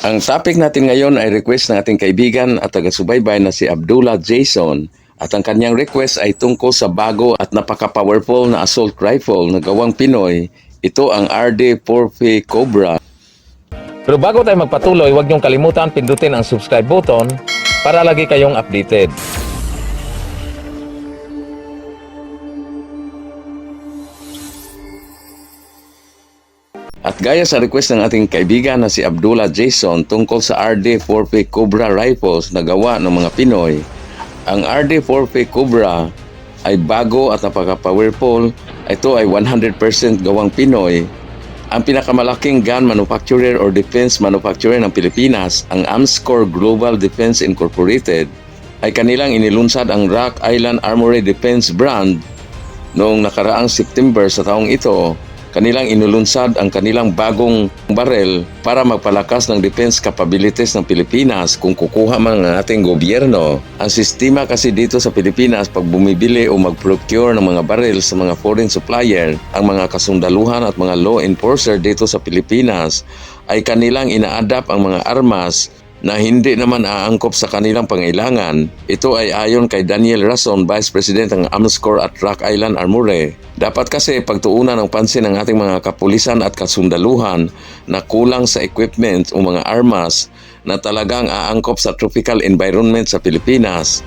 Ang topic natin ngayon ay request ng ating kaibigan at taga-subaybay na si Abdullah Jason at ang kanyang request ay tungkol sa bago at napaka-powerful na assault rifle na gawang Pinoy. Ito ang RD-4P Cobra. Pero bago tayo magpatuloy, huwag niyong kalimutan pindutin ang subscribe button para lagi kayong updated. At gaya sa request ng ating kaibigan na si Abdullah Jason tungkol sa RD-4P Cobra rifles na gawa ng mga Pinoy, ang RD-4P Cobra ay bago at napaka-powerful. Ito ay 100% gawang Pinoy. Ang pinakamalaking gun manufacturer or defense manufacturer ng Pilipinas, ang Amscor Global Defense Incorporated, ay kanilang inilunsad ang Rock Island Armory Defense brand Noong nakaraang September sa taong ito, kanilang inulunsad ang kanilang bagong barel para magpalakas ng defense capabilities ng Pilipinas kung kukuha man ng ating gobyerno. Ang sistema kasi dito sa Pilipinas pag bumibili o mag-procure ng mga barel sa mga foreign supplier, ang mga kasundaluhan at mga law enforcer dito sa Pilipinas ay kanilang ina-adapt ang mga armas na hindi naman aangkop sa kanilang pangailangan. Ito ay ayon kay Daniel Rason, Vice President ng Amscor at Rock Island Armory. Dapat kasi pagtuunan ng pansin ng ating mga kapulisan at kasundaluhan na kulang sa equipment o mga armas na talagang aangkop sa tropical environment sa Pilipinas.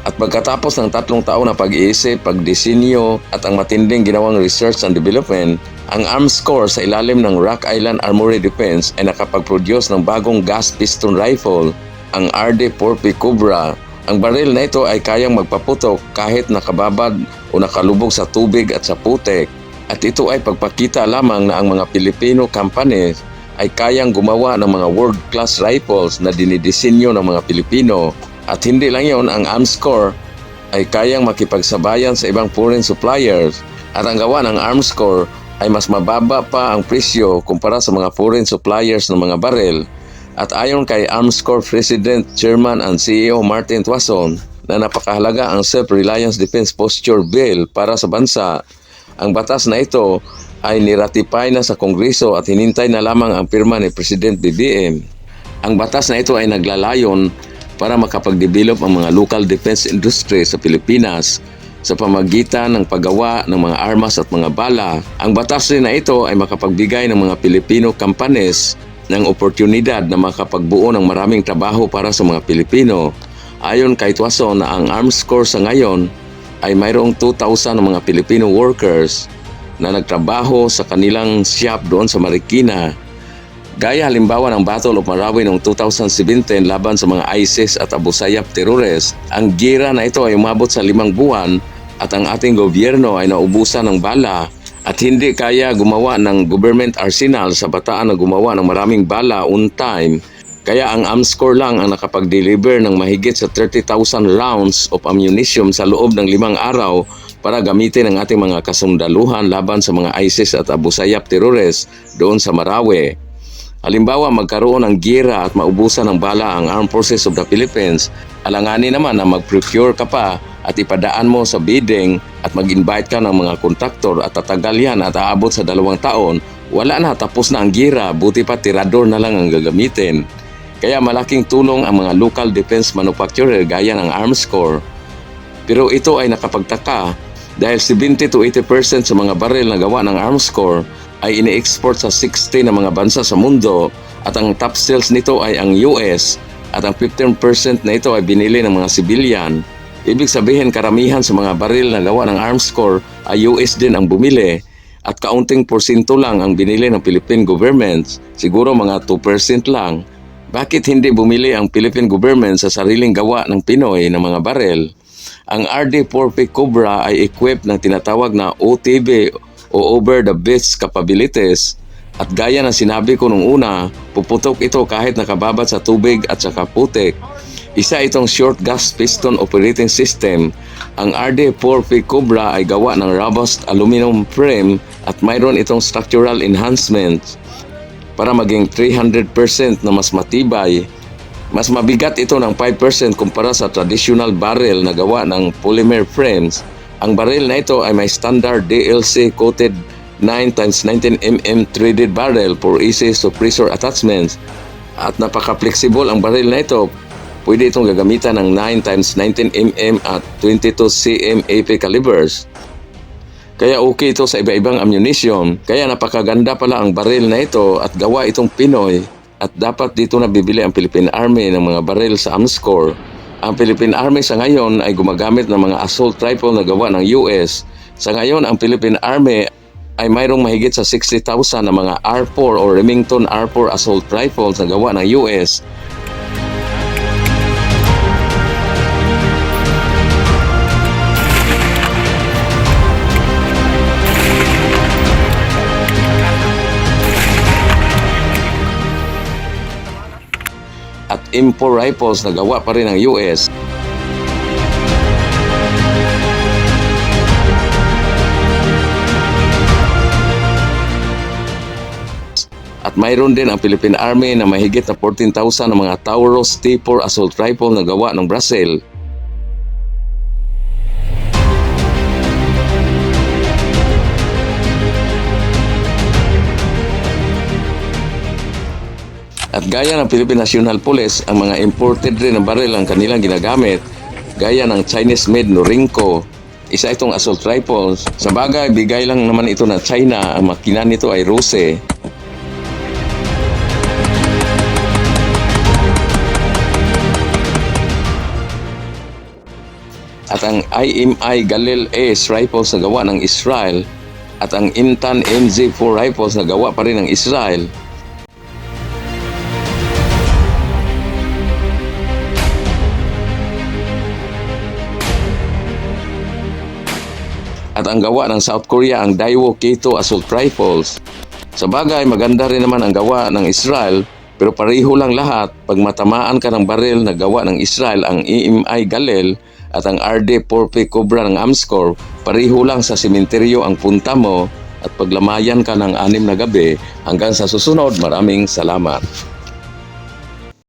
At pagkatapos ng tatlong taon na pag-iisip, pagdisenyo at ang matinding ginawang research and development, ang arms corps sa ilalim ng Rock Island Armory Defense ay nakapag-produce ng bagong gas piston rifle, ang RD-4P Cobra. Ang baril na ito ay kayang magpaputok kahit nakababad o nakalubog sa tubig at sa putek. At ito ay pagpakita lamang na ang mga Filipino companies ay kayang gumawa ng mga world-class rifles na dinidisenyo ng mga Pilipino. At hindi lang yon ang Armscore ay kayang makipagsabayan sa ibang foreign suppliers at ang gawa ng Armscore ay mas mababa pa ang presyo kumpara sa mga foreign suppliers ng mga barel. At ayon kay Armscore President, Chairman and CEO Martin Tuason na napakahalaga ang Self-Reliance Defense Posture Bill para sa bansa, ang batas na ito ay niratify na sa Kongreso at hinintay na lamang ang pirma ni President BBM. Ang batas na ito ay naglalayon para makapag-develop ang mga local defense industry sa Pilipinas sa pamagitan ng paggawa ng mga armas at mga bala. Ang batas rin na ito ay makapagbigay ng mga Pilipino companies ng oportunidad na makapagbuo ng maraming trabaho para sa mga Pilipino. Ayon kay Tuason na ang Arms Corps sa ngayon ay mayroong 2,000 na mga Filipino workers na nagtrabaho sa kanilang shop doon sa Marikina Gaya halimbawa ng Battle of Marawi noong 2017 laban sa mga ISIS at Abu Sayyaf terrorists, ang gira na ito ay umabot sa limang buwan at ang ating gobyerno ay naubusan ng bala at hindi kaya gumawa ng government arsenal sa bataan na gumawa ng maraming bala on time. Kaya ang Amscor lang ang nakapag-deliver ng mahigit sa 30,000 rounds of ammunition sa loob ng limang araw para gamitin ng ating mga kasundaluhan laban sa mga ISIS at Abu Sayyaf terrorists doon sa Marawi. Halimbawa, magkaroon ng gira at maubusan ng bala ang Armed Forces of the Philippines, alanganin naman na mag-procure ka pa at ipadaan mo sa bidding at mag-invite ka ng mga kontraktor at tatagal yan at aabot sa dalawang taon, wala na, tapos na ang gira, buti pa tirador na lang ang gagamitin. Kaya malaking tulong ang mga local defense manufacturer gaya ng Arms Corps. Pero ito ay nakapagtaka dahil 70 to 80% sa mga baril na gawa ng Arms Corps ay ini-export sa 60 na mga bansa sa mundo at ang top sales nito ay ang US at ang 15% na ito ay binili ng mga civilian. Ibig sabihin karamihan sa mga baril na gawa ng Arms Corps ay US din ang bumili at kaunting porsinto lang ang binili ng Philippine government, siguro mga 2% lang. Bakit hindi bumili ang Philippine government sa sariling gawa ng Pinoy ng mga baril? Ang RD-4P Cobra ay equipped ng tinatawag na OTB o over the beach capabilities at gaya ng sinabi ko nung una, puputok ito kahit nakababad sa tubig at sa kaputik. Isa itong short gas piston operating system. Ang RD-4P Cobra ay gawa ng robust aluminum frame at mayroon itong structural enhancements para maging 300% na mas matibay. Mas mabigat ito ng 5% kumpara sa traditional barrel na gawa ng polymer frames ang baril na ito ay may standard DLC coated 9 x 19 mm threaded barrel for easy suppressor attachments. At napaka-flexible ang baril na ito. Pwede itong gagamitan ng 9 times 19 mm at 22 cm AP calibers. Kaya okay ito sa iba-ibang ammunition. Kaya napakaganda pala ang baril na ito at gawa itong Pinoy. At dapat dito na bibili ang Philippine Army ng mga baril sa Amscore. Ang Philippine Army sa ngayon ay gumagamit ng mga assault rifle na gawa ng US. Sa ngayon, ang Philippine Army ay mayroong mahigit sa 60,000 na mga R4 o Remington R4 assault rifles na gawa ng US. M4 rifles na gawa pa rin ng US. At mayroon din ang Philippine Army na mahigit na 14,000 na mga Taurus T4 assault rifle na gawa ng Brazil. At gaya ng Philippine National Police, ang mga imported rin na baril ang kanilang ginagamit, gaya ng Chinese-made Norinco. Isa itong assault rifles. Sa bagay, bigay lang naman ito na China. Ang makina nito ay Ruse. At ang IMI Galil Ace rifles na gawa ng Israel at ang Intan MZ4 rifles na gawa pa rin ng Israel ang gawa ng South Korea ang Daewoo K2 assault rifles. Sa bagay, maganda rin naman ang gawa ng Israel pero pareho lang lahat pag matamaan ka ng baril na gawa ng Israel ang EMI Galil at ang RD-4P Cobra ng Amscor, pareho lang sa simenteryo ang punta mo at paglamayan ka ng anim na gabi hanggang sa susunod. Maraming salamat.